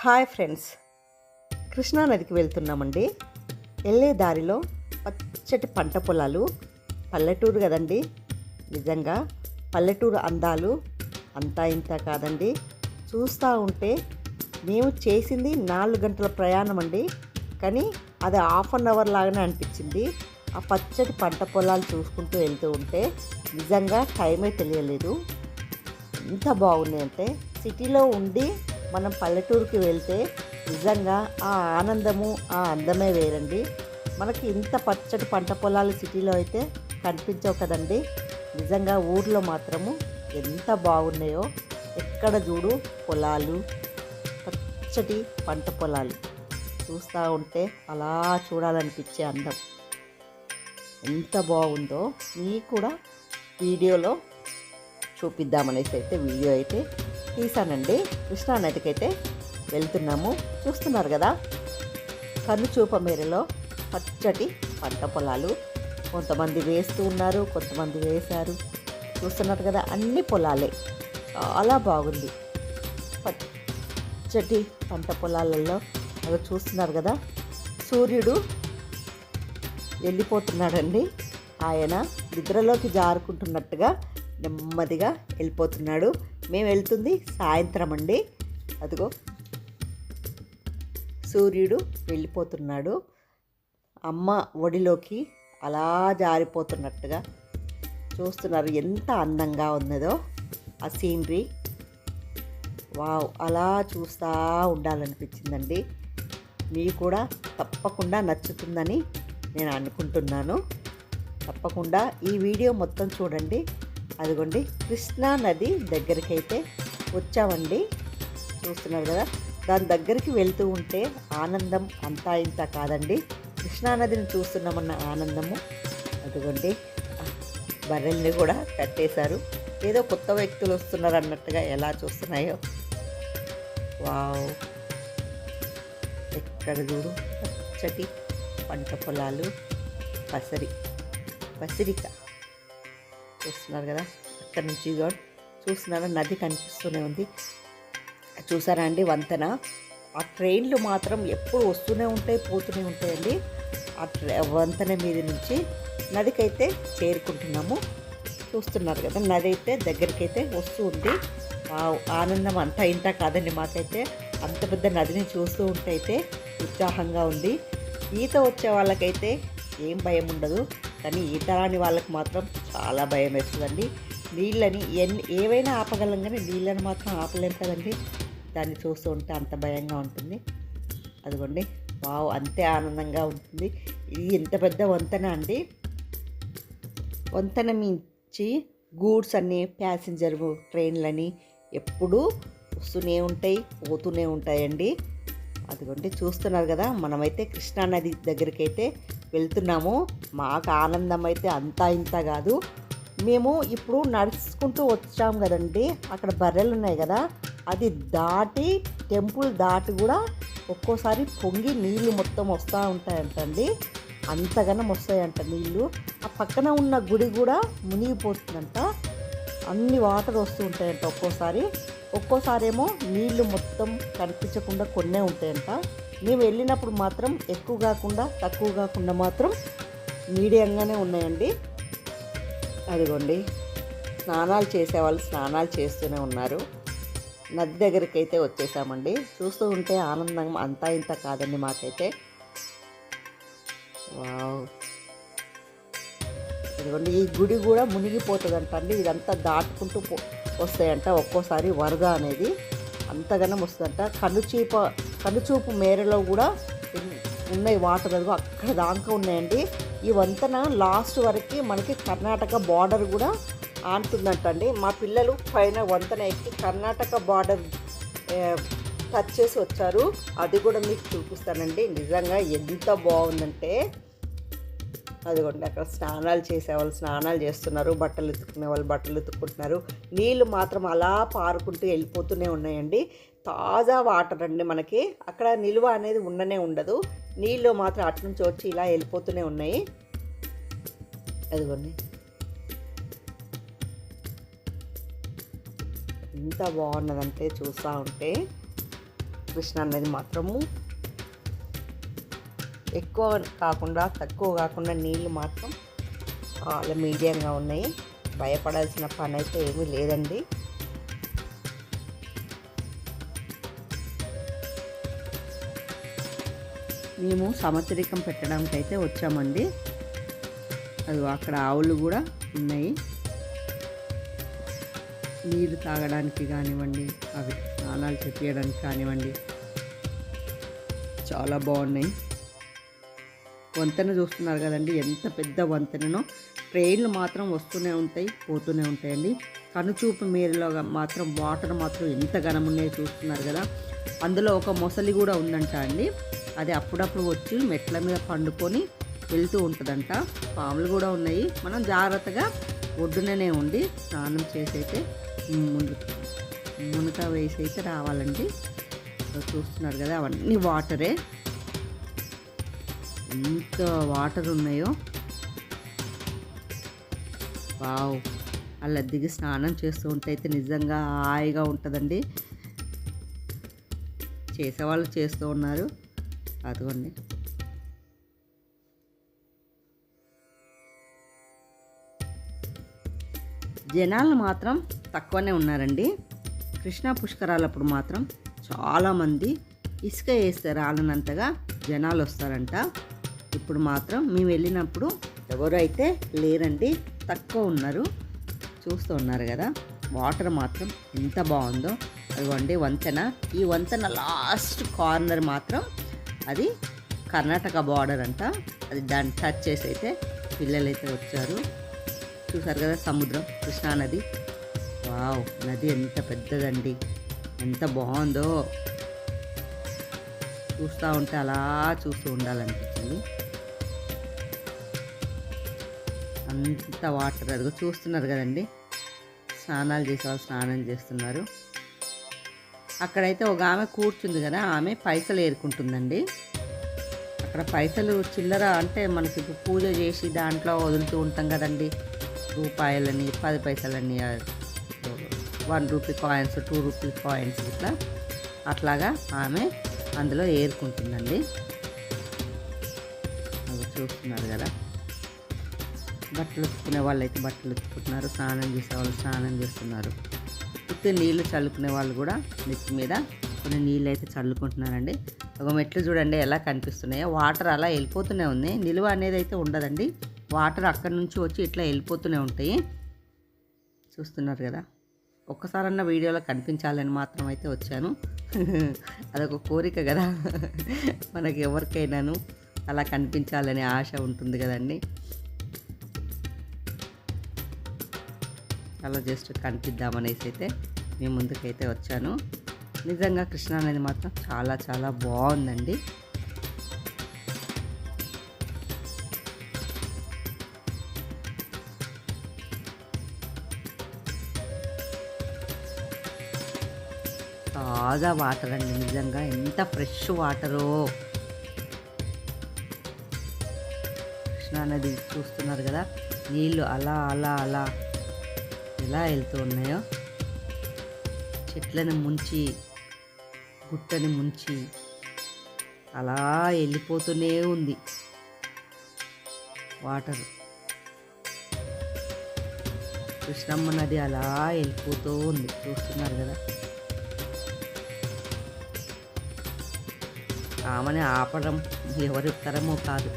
Hi friends. కృష్ణానదికి వెళ్తున్నామండి. వెళ్ళే దారిలో పచ్చటి పంట పొలాలు పల్లెటూరు కదండి. నిజంగా పల్లెటూరు అందాలు అంతా ఇంత కాదండి. చూస్తూ ఉంటే మేము చేసింది నాలుగు గంటల ప్రయాణం అండి. కానీ అది హాఫ్ అన్ అవర్ లాగానే అనిపించింది. ఆ పచ్చటి పంట పొలాలు చూసుకుంటూ వెళ్తూ ఉంటే నిజంగా టైమే తెలియలేదు. ఎంత అంటే సిటీలో ఉండి మనం పల్లెటూరుకి వెళ్తే నిజంగా ఆ ఆనందము ఆ అందమే వేరండి. మనకి ఇంత పచ్చటి పంట పొలాలు సిటీలో అయితే కనిపించవు కదండి. నిజంగా ఊర్లో మాత్రము ఎంత బాగున్నాయో ఎక్కడ చూడు పొలాలు పచ్చటి పంట పొలాలు. చూస్తూ ఉంటే అలా చూడాలనిపించే అందం. ఎంత బాగుందో మీకు కూడా వీడియోలో చూపిద్దామనేసి అయితే వీడియో అయితే తీసానండి కృష్ణా వెళ్తున్నాము. చూస్తున్నారు కదా? కన్నుచూప మేరలో పచ్చటి పంట పొలాలు. కొంతమంది వేస్తూ ఉన్నారు కొంతమంది వేశారు. చూస్తున్నారు కదా అన్ని పొలాలే. చాలా బాగుంది. పచ్చటి పంట పొలాలలో అవి చూస్తున్నారు కదా? సూర్యుడు వెళ్ళిపోతున్నాడండి. ఆయన నిద్రలోకి జారుకుంటున్నట్టుగా నెమ్మదిగా వెళ్ళిపోతున్నాడు. మేము వెళ్తుంది సాయంత్రం అండి. అదిగో. సూర్యుడు వెళ్ళిపోతున్నాడు. అమ్మ ఒడిలోకి అలా జారిపోతున్నట్టుగా చూస్తున్నారు. ఎంత అందంగా ఉన్నదో ఆ సీనరీ. వావ్ అలా చూస్తూ ఉండాలనిపించిందండి. మీకు కూడా తప్పకుండా నచ్చుతుందని నేను అనుకుంటున్నాను. తప్పకుండా ఈ వీడియో మొత్తం చూడండి. అదిగోండి కృష్ణా నది దగ్గరికి అయితే వచ్చామండి. చూస్తున్నారు కదా దాని దగ్గరికి వెళ్తూ ఉంటే ఆనందం అంతా ఇంత కాదండి. కృష్ణా నదిని చూస్తున్నామన్న ఆనందము. అదిగోండి బర్రెల్ని కూడా కట్టేశారు. ఏదో కొత్త వ్యక్తులు వస్తున్నారు అన్నట్టుగా ఎలా చూస్తున్నాయో. వావ్! ఎక్కడ చూడు పచ్చటి పంట పొలాలు పసరి పసిరిక. చూస్తున్నారు కదా అక్కడ నుంచి ఇదిగో చూస్తున్నారా నది కనిపిస్తూనే ఉంది. చూసారా అండి వంతెన? ఆ ట్రైన్లు మాత్రం ఎప్పుడు వస్తూనే ఉంటాయి పోతూనే ఉంటాయండి. ఆ ట్ర వంతెన మీద నుంచి నదికైతే చేరుకుంటున్నాము. చూస్తున్నారు కదా నది అయితే దగ్గరికి అయితే వస్తూ ఉంది. ఆ ఆనందం అంతా ఇంత కాదండి మాకైతే. అంత పెద్ద నదిని చూస్తూ ఉంటే అయితే ఉత్సాహంగా ఉంది. ఈత వచ్చే వాళ్ళకైతే ఏం భయం ఉండదు. కానీ ఈత రాని వాళ్ళకి మాత్రం చాలా భయం వేస్తుందండి. నీళ్ళని ఎన్ని ఏవైనా ఆపగలం కానీ నీళ్ళని మాత్రం ఆపలేం కదండి. దాన్ని చూస్తూ ఉంటే అంత భయంగా ఉంటుంది. అదిగోండి వావ్ అంతే ఆనందంగా ఉంటుంది. ఇది ఎంత పెద్ద వంతెన అండి. వంతెన మించి గూడ్స్ అన్ని ప్యాసింజర్ ట్రైన్లని ఎప్పుడూ వస్తూనే ఉంటాయి పోతూనే ఉంటాయండి. అదిగోండి చూస్తున్నారు కదా మనమైతే కృష్ణానది దగ్గరికి అయితే వెళ్తున్నాము. మాకు ఆనందం అయితే అంతా ఇంత కాదు. మేము ఇప్పుడు నడుచుకుంటూ వచ్చాం కదండి. అక్కడ బర్రెలు ఉన్నాయి కదా అది దాటి టెంపుల్ దాటి కూడా ఒక్కోసారి పొంగి నీళ్ళు మొత్తం వస్తూ ఉంటాయంటండి. అంతగానం వస్తాయంట నీళ్ళు ఆ పక్కన ఉన్న గుడి కూడా మునిగిపోతుందంట. అన్ని వాటర్ వస్తూ ఉంటాయంట ఒక్కోసారి. ఒక్కోసారి ఏమో మొత్తం కనిపించకుండా కొన్నే ఉంటాయంట. మేము వెళ్ళినప్పుడు మాత్రం ఎక్కువ కాకుండా తక్కువ కాకుండా మాత్రం మీడియంగానే ఉన్నాయండి. అదిగోండి. స్నానాలు చేసేవాళ్ళు స్నానాలు చేస్తూనే ఉన్నారు. నది దగ్గరికి అయితే వచ్చేసామండి. చూస్తూ ఉంటే ఆనందం అంతా ఇంత కాదండి మాకైతే. వావ్. ఇదిగోండి ఈ గుడి కూడా మునిగిపోతుందంట అండి ఇదంతా దాటుకుంటూ వస్తాయంట ఒక్కోసారి వరద అనేది. అంతగానం వస్తుందంట. కనుచీప కనుచూపు మేరలో కూడా ఉన్నాయి వాటర్ అదిగో అక్కడ దాకా ఉన్నాయండి. ఈ వంతెన లాస్ట్ వరకు మనకి కర్ణాటక బార్డర్ కూడా ఆనుతుందంటండి. మా పిల్లలు పైన వంతెన ఎక్కి కర్ణాటక బార్డర్ టచ్ చేసి వచ్చారు. అది కూడా మీకు చూపిస్తానండి. నిజంగా ఎంత బాగుందంటే అదిగోండి అక్కడ స్నానాలు చేసేవాళ్ళు స్నానాలు చేస్తున్నారు. బట్టలు ఎత్తుకునే వాళ్ళు బట్టలు ఎత్తుకుంటున్నారు నీళ్ళు మాత్రం అలా పారుకుంటూ వెళ్ళిపోతూనే ఉన్నాయండి. తాజా వాటర్ అండి మనకి. అక్కడ నిల్వ అనేది ఉండనే ఉండదు. నీళ్ళు మాత్రం అటు నుంచి వచ్చి ఇలా వెళ్ళిపోతూనే ఉన్నాయి. అదిగోండి. ఎంత బాగున్నదంటే చూస్తూ ఉంటే కృష్ణ అనేది మాత్రము ఎక్కువ కాకుండా తక్కువ కాకుండా నీళ్ళు మాత్రం చాలా మీడియంగా ఉన్నాయి. భయపడాల్సిన పని అయితే ఏమీ లేదండి. మేము సంవత్సరికం పెట్టడానికి అయితే వచ్చామండి. అది అక్కడ ఆవులు కూడా ఉన్నాయి. నీరు తాగడానికి కానివ్వండి అవి స్నానాలు చెప్పడానికి కానివ్వండి. చాలా బాగున్నాయి. వంతెన చూస్తున్నారు కదండి ఎంత పెద్ద వంతెననో. ట్రైన్లు మాత్రం వస్తూనే ఉంటాయి పోతూనే ఉంటాయండి. కనుచూపు మేరలో మాత్రం వాటర్ మాత్రం ఎంత ఘనమున్నాయో చూస్తున్నారు కదా. అందులో ఒక మొసలి కూడా ఉందంట అండి. అది అప్పుడప్పుడు వచ్చి మెట్ల మీద పండుకొని వెళ్తూ ఉంటుందంట. పాములు కూడా ఉన్నాయి. మనం జాగ్రత్తగా ఒడ్డుననే ఉండి స్నానం చేసైతే అయితే మును మునక వేసి అయితే రావాలండి చూస్తున్నారు కదా అవన్నీ వాటరే. ఎంత వాటర్ ఉన్నాయో. వావ్. అలా దిగి స్నానం చేస్తూ ఉంటే అయితే నిజంగా హాయిగా ఉంటుందండి. చేసేవాళ్ళు చేస్తూ ఉన్నారు. అదిగోండి. జనాలు మాత్రం తక్కువనే ఉన్నారండి. కృష్ణా పుష్కరాలప్పుడు మాత్రం చాలామంది ఇసుక వేస్తే రాలనంతగా జనాలు వస్తారంట. ఇప్పుడు మాత్రం మేము వెళ్ళినప్పుడు ఎవరైతే లేరండి తక్కువ ఉన్నారు. చూస్తూ ఉన్నారు కదా వాటర్ మాత్రం ఎంత బాగుందో. అదిగోండి వంతెన. ఈ వంతెన లాస్ట్ కార్నర్ మాత్రం అది కర్ణాటక బార్డర్ అంట. అది దాన్ని టచ్ చేసి అయితే పిల్లలైతే వచ్చారు. చూసారు కదా సముద్రం కృష్ణా నది. వావ్ నది ఎంత పెద్దదండి. ఎంత బాగుందో. చూస్తూ ఉంటే అలా చూస్తూ ఉండాలనిపించింది. అంత వాటర్ అదిగో చూస్తున్నారు కదండి. స్నానాలు చేసేవాళ్ళు స్నానం చేస్తున్నారు. అక్కడైతే ఒక ఆమె కూర్చుంది కదా ఆమె పైసలు ఏరుకుంటుందండి. అక్కడ పైసలు చిల్లర అంటే మనకి ఇప్పుడు పూజ చేసి దాంట్లో వదులుతూ ఉంటాం కదండి. రూపాయలని పది పైసలని one rupee coins two rupee coins ఇట్లా అట్లాగా ఆమె అందులో ఏరుకుంటుందండి. చూస్తున్నారు కదా. బట్టలు ఉతుకునే వాళ్ళు అయితే బట్టలు ఉతుకుంటున్నారు స్నానం చేసే వాళ్ళు స్నానం చేస్తున్నారు. ఉత్తి నీళ్ళు చల్లుకునే వాళ్ళు కూడా నెత్తి మీద కొన్ని నీళ్ళు అయితే చల్లుకుంటున్నారండి. ఒక మెట్లు చూడండి ఎలా కనిపిస్తున్నాయో. వాటర్ అలా వెళ్ళిపోతూనే ఉంది. నిలువ అనేది అయితే ఉండదండి. వాటర్ అక్కడి నుంచి వచ్చి ఇట్లా వెళ్ళిపోతూనే ఉంటాయి. చూస్తున్నారు కదా. ఒక్కసారన్న వీడియోలో కనిపించాలని మాత్రం అయితే వచ్చాను. అదొక కోరిక కదా. మనకి ఎవరికైనాను అలా కనిపించాలనే ఆశ ఉంటుంది కదండి. అలా జస్ట్ కనిపిద్దామనేసి అయితే మేము ముందుకైతే వచ్చాను. నిజంగా కృష్ణ అనేది మాత్రం చాలా చాలా బాగుందండి. తాజా వాటర్ అండి నిజంగా ఎంత ఫ్రెష్ వాటరో. కృష్ణా నది చూస్తున్నారు కదా నీళ్ళు అలా అలా అలా. ఎలా వెళ్తూ ఉన్నాయో. చెట్లను ముంచి గుట్టని ముంచి అలా వెళ్ళిపోతూనే ఉంది. వాటర్. కృష్ణమ్మ నది అలా వెళ్ళిపోతూ ఉంది. చూస్తున్నారు కదా. ఆమెని ఆపడం ఎవరి తరమో కాదు.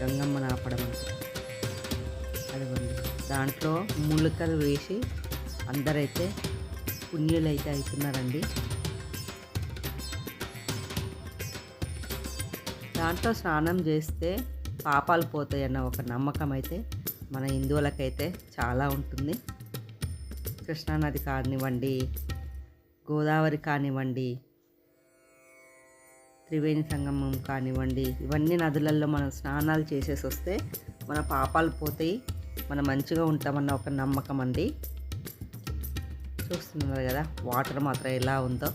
గంగమ్మని ఆపడం అంటే దాంట్లో ములకలు వేసి అందరైతే పుణ్యులైతే అవుతున్నారండి. దాంట్లో స్నానం చేస్తే పాపాలు పోతాయన్న ఒక నమ్మకం అయితే మన హిందువులకైతే చాలా ఉంటుంది. కృష్ణానది కానివ్వండి గోదావరి కానివ్వండి త్రివేణి సంగమం కానివ్వండి ఇవన్నీ నదులలో మనం స్నానాలు చేసేసి వస్తే మన పాపాలు పోతాయి. మనం మంచిగా ఉంటామన్న ఒక నమ్మకం అండి. చూస్తున్నారు కదా వాటర్ మాత్రం ఎలా ఉందో.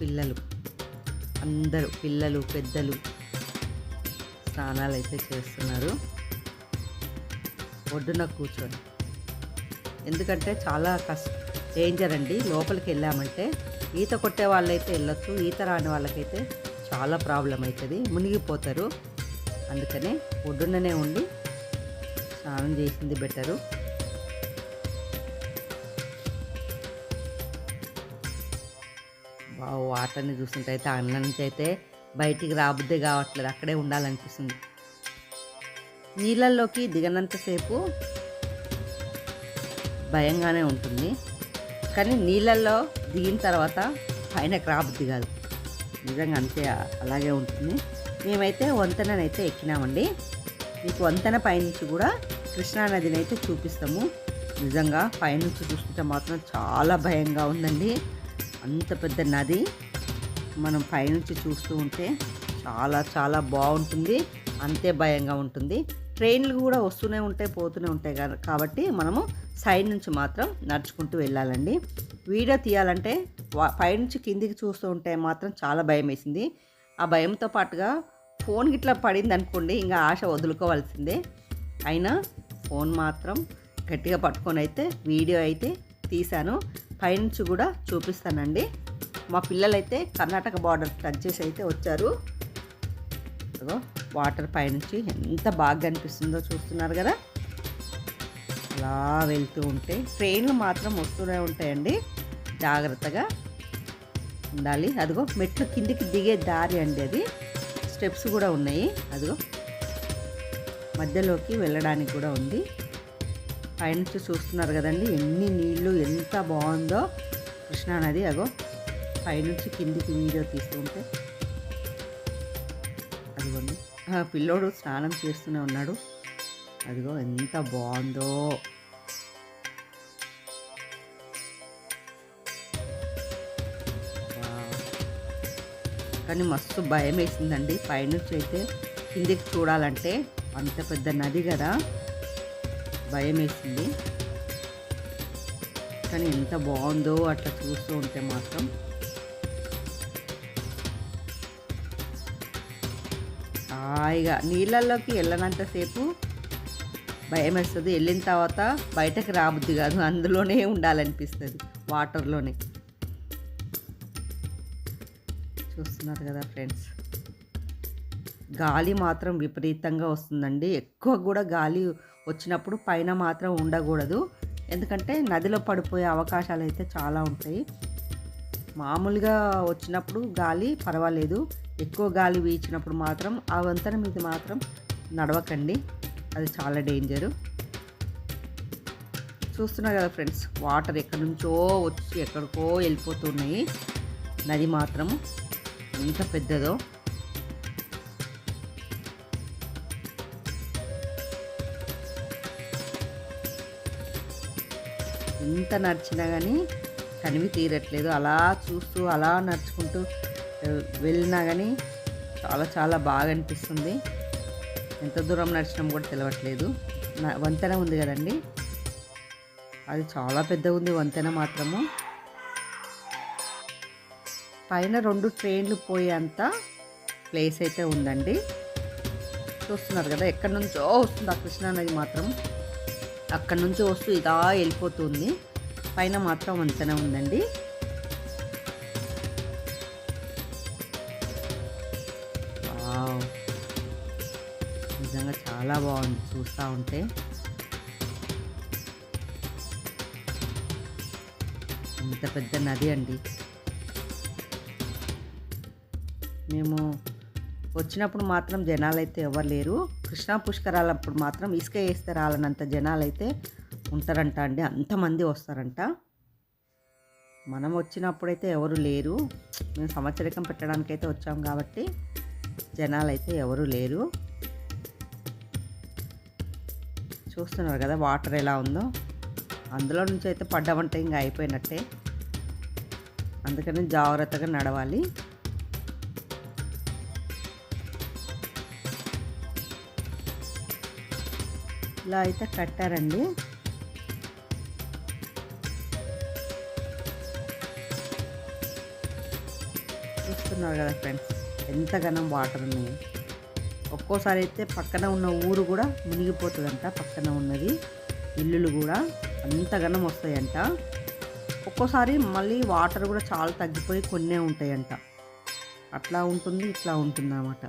పిల్లలు అందరూ పిల్లలు పెద్దలు స్నానాలు అయితే చేస్తున్నారు. ఒడ్డున కూర్చొని. ఎందుకంటే చాలా కష్ట డేంజర్ అండి. లోపలికి వెళ్ళామంటే ఈత కొట్టే వాళ్ళైతే వెళ్ళొచ్చు ఈత రాని వాళ్ళకైతే చాలా ప్రాబ్లం అవుతుంది. మునిగిపోతారు. అందుకనే ఒడ్డుననే ఉండి స్నానం చేసింది బెటరు. వావ్ వాటర్ని చూస్తుంటే అన్న నుంచి అయితే బయటికి రాబుద్దే కావట్లేదు. అక్కడే ఉండాలనిపిస్తుంది. నీళ్ళల్లోకి దిగనంతసేపు భయంగానే ఉంటుంది. కానీ నీళ్ళల్లో దిగిన తర్వాత పైనకి రాబుద్ది కాదు. నిజంగా అంతే అలాగే ఉంటుంది. మేమైతే వంతెననైతే ఎక్కినామండి. మీకు వంతెన పైనుంచి కూడా కృష్ణానదిని అయితే చూపిస్తాము. నిజంగా పైనుంచి చూస్తుంటే మాత్రం చాలా భయంగా ఉందండి. అంత పెద్ద నది. మనం పైనుంచి చూస్తూ ఉంటే చాలా చాలా బాగుంటుంది. అంతే భయంగా ఉంటుంది. ట్రైన్లు కూడా వస్తూనే ఉంటాయి పోతూనే ఉంటాయి కాబట్టి మనము సైడ్ నుంచి మాత్రం నడుచుకుంటూ వెళ్ళాలండి. వీడియో తీయాలంటే పైనుంచి కిందికి చూస్తూ ఉంటే మాత్రం చాలా భయం వేసింది ఆ భయంతో పాటుగా ఫోన్ గిట్లా పడింది అనుకోండి ఇంకా ఆశ వదులుకోవాల్సిందే. అయినా ఫోన్ మాత్రం గట్టిగా పట్టుకొని అయితే వీడియో అయితే తీశాను. పైనుంచి కూడా చూపిస్తానండి. మా పిల్లలైతే కర్ణాటక బార్డర్ టచ్ చేసి అయితే వచ్చారు. వాటర్ పైనుంచి ఎంత బాగా కనిపిస్తుందో చూస్తున్నారు కదా. అలా వెళ్తూ ఉంటే ట్రైన్లు మాత్రం వస్తూనే ఉంటాయండి. జాగ్రత్తగా ఉండాలి. అదిగో మెట్లు కిందికి దిగే దారి అండి అది. స్టెప్స్ కూడా ఉన్నాయి. అదిగో మధ్యలోకి వెళ్ళడానికి కూడా ఉంది. పైనుంచి చూస్తున్నారు కదండి ఎన్ని నీళ్ళు ఎంత బాగుందో కృష్ణానది అగో పైనుంచి కిందికి వీడియో తీస్తుంటే అదిగోండి. ఆ పిల్లోడు స్నానం చేస్తూనే ఉన్నాడు. అదిగో ఎంత బాగుందో. కానీ మస్తు భయం వేసిందండి పైనుంచి అయితే కిందికి చూడాలంటే అంత పెద్ద నది కదా. భయం వేసింది కానీ ఎంత బాగుందో అట్లా చూస్తూ ఉంటే మాత్రం. హాయిగా నీళ్ళల్లోకి వెళ్ళనంతసేపు భయం వేస్తుంది వెళ్ళిన తర్వాత బయటకు రాబుద్ది కాదు. అందులోనే ఉండాలనిపిస్తుంది. వాటర్లోనే. చూస్తున్నారు కదా ఫ్రెండ్స్. గాలి మాత్రం విపరీతంగా వస్తుందండి. ఎక్కువ కూడా గాలి వచ్చినప్పుడు పైన మాత్రం ఉండకూడదు. ఎందుకంటే నదిలో పడిపోయే అవకాశాలు అయితే చాలా ఉంటాయి. మామూలుగా వచ్చినప్పుడు గాలి పర్వాలేదు. ఎక్కువ గాలి వీచినప్పుడు మాత్రం ఆ వంతెన మీద మాత్రం నడవకండి. అది చాలా డేంజరు. చూస్తున్నారు కదా ఫ్రెండ్స్ వాటర్ ఎక్కడి నుంచో వచ్చి ఎక్కడికో వెళ్ళిపోతున్నాయి. నది మాత్రం ఎంత పెద్దదో. ఎంత నడిచినా కానీ కనివి తీరట్లేదు. అలా చూస్తూ అలా నడుచుకుంటూ వెళ్ళినా కానీ చాలా చాలా బాగా అనిపిస్తుంది. ఎంత దూరం నడిచినాం కూడా తెలవట్లేదు. వంతెన ఉంది కదండి. అది చాలా పెద్దగా ఉంది వంతెన మాత్రము. పైన రెండు ట్రైన్లు పోయేంత ప్లేస్ అయితే ఉందండి. చూస్తున్నారు కదా ఎక్కడి నుంచో వస్తుంది ఆ కృష్ణానది మాత్రం. అక్కడి నుంచి వస్తూ ఇదా వెళ్ళిపోతుంది. పైన మాత్రం వంతెన ఉందండి. నిజంగా చాలా బాగుంది చూస్తూ ఉంటే. ఇంత పెద్ద నది అండి. మేము వచ్చినప్పుడు మాత్రం జనాలు అయితే ఎవరు లేరు. కృష్ణా పుష్కరాలప్పుడు మాత్రం ఇసుక వేస్తే రాలనంత జనాలు అయితే ఉంటారంట అండి. అంతమంది వస్తారంట. మనం వచ్చినప్పుడైతే ఎవరు లేరు. మేము సంవత్సరికం పెట్టడానికి అయితే వచ్చాం కాబట్టి జనాలు అయితే ఎవరు లేరు. చూస్తున్నారు కదా వాటర్ ఎలా ఉందో. అందులో నుంచి అయితే పడ్డామంటే ఇంకా అయిపోయినట్టే. అందుకని జాగ్రత్తగా నడవాలి. ఇలా అయితే కట్టారండి. చూస్తున్నారు కదా ఫ్రెండ్స్ ఎంత ఘనం వాటర్ ఉన్నాయి ఒక్కోసారి అయితే పక్కన ఉన్న ఊరు కూడా మునిగిపోతుందంట పక్కన ఉన్నది. ఇల్లులు కూడా అంతగానం వస్తాయంట. ఒక్కోసారి మళ్ళీ వాటర్ కూడా చాలా తగ్గిపోయి కొన్నే ఉంటాయంట. అట్లా ఉంటుంది ఇట్లా ఉంటుంది అన్నమాట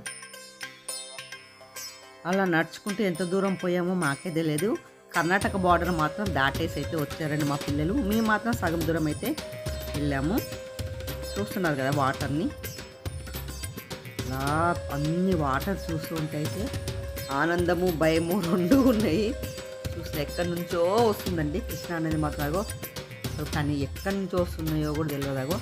అలా నడుచుకుంటూ ఎంత దూరం పోయామో మాకే తెలియదు కర్ణాటక బార్డర్ మాత్రం దాటేసి అయితే వచ్చారండి మా పిల్లలు. మేము మాత్రం సగం దూరం అయితే వెళ్ళాము. చూస్తున్నారు కదా వాటర్ని. అలా అన్ని వాటర్ చూస్తుంటే అయితే ఆనందము భయము రెండు ఉన్నాయి. చూస్తే ఎక్కడి నుంచో వస్తుందండి కృష్ణ అనేది మాత్రం కానీ ఎక్కడి నుంచో వస్తున్నాయో కూడా తెలియదాగో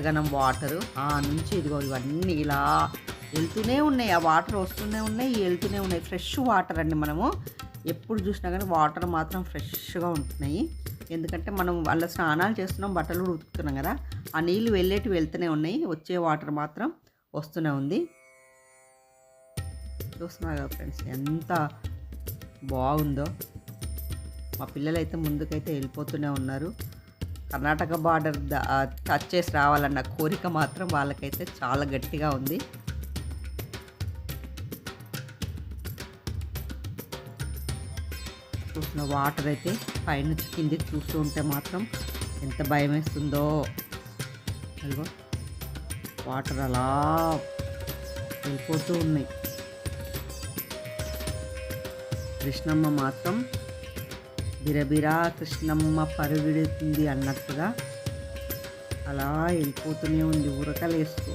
ఘనం వాటరు. ఆ నుంచి ఇదిగో ఇవన్నీ ఇలా వెళ్తూనే ఉన్నాయి. ఆ వాటర్ వస్తూనే ఉన్నాయి వెళ్తూనే ఉన్నాయి. ఫ్రెష్ వాటర్ అండి మనము. ఎప్పుడు చూసినా కానీ వాటర్ మాత్రం ఫ్రెష్గా ఉంటున్నాయి. ఎందుకంటే మనం వాళ్ళ స్నానాలు చేస్తున్నాం బట్టలు కూడా ఉతుకుతున్నాం కదా. ఆ నీళ్ళు వెళ్ళేటి వెళ్తూనే ఉన్నాయి. వచ్చే వాటర్ మాత్రం వస్తూనే ఉంది. చూస్తున్నారు కదా ఫ్రెండ్స్ ఎంత బాగుందో. మా పిల్లలైతే ముందుకైతే వెళ్ళిపోతూనే ఉన్నారు. కర్ణాటక బార్డర్ టచ్ చేసి రావాలన్న కోరిక మాత్రం వాళ్ళకైతే చాలా గట్టిగా ఉంది. చూసిన వాటర్ అయితే పైనుంచి కిందికి చూస్తూ ఉంటే మాత్రం ఎంత భయం వేస్తుందో అదిగో వాటర్ అలా వెళ్ళిపోతూ ఉన్నాయి. కృష్ణమ్మ మాత్రం బిరబిరా కృష్ణమ్మ పరుగెడుతుంది అన్నట్టుగా అలా వెళ్ళిపోతూనే ఉంది ఉరకలేస్తూ.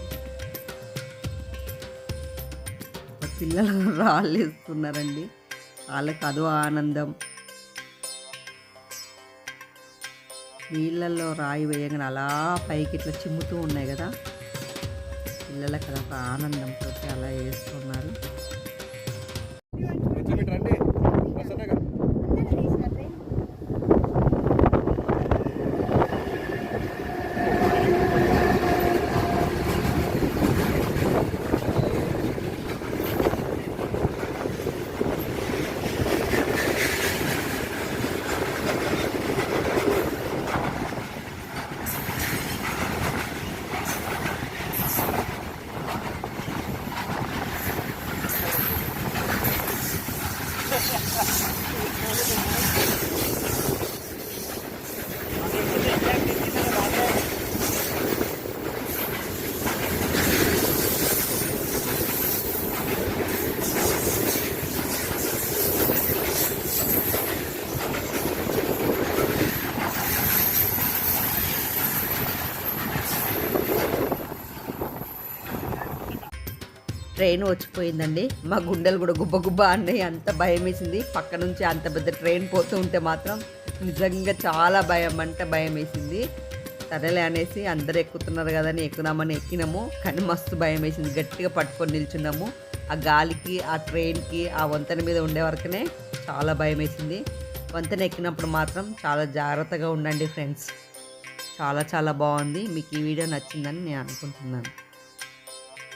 పిల్లలు రాళ్ళేస్తున్నారండి వాళ్ళకి అదో ఆనందం. నీళ్ళల్లో రాయి వేయగానే అలా పైకి ఇట్లా చిమ్ముతూ ఉన్నాయి కదా. పిల్లలకి అదొక ఆనందంతో అలా వేస్తున్నారు. ట్రైన్ వచ్చిపోయిందండి. మా గుండెలు కూడా గుబ్బ గుబ్బ అన్నాయి. అంత భయం వేసింది. పక్క నుంచి అంత పెద్ద ట్రైన్ పోతూ ఉంటే మాత్రం నిజంగా చాలా భయం అంటే భయం వేసింది. సరేలే అనేసి అందరు ఎక్కుతున్నారు కదని ఎక్కుదామని ఎక్కినాము. కానీ మస్తు భయం వేసింది. గట్టిగా పట్టుకొని నిల్చున్నాము. ఆ గాలికి ఆ ట్రైన్కి ఆ వంతెన మీద ఉండే వరకునే చాలా భయం వేసింది. వంతెన ఎక్కినప్పుడు మాత్రం చాలా జాగ్రత్తగా ఉండండి ఫ్రెండ్స్. చాలా చాలా బాగుంది. మీకు ఈ వీడియో నచ్చిందని నేను అనుకుంటున్నాను.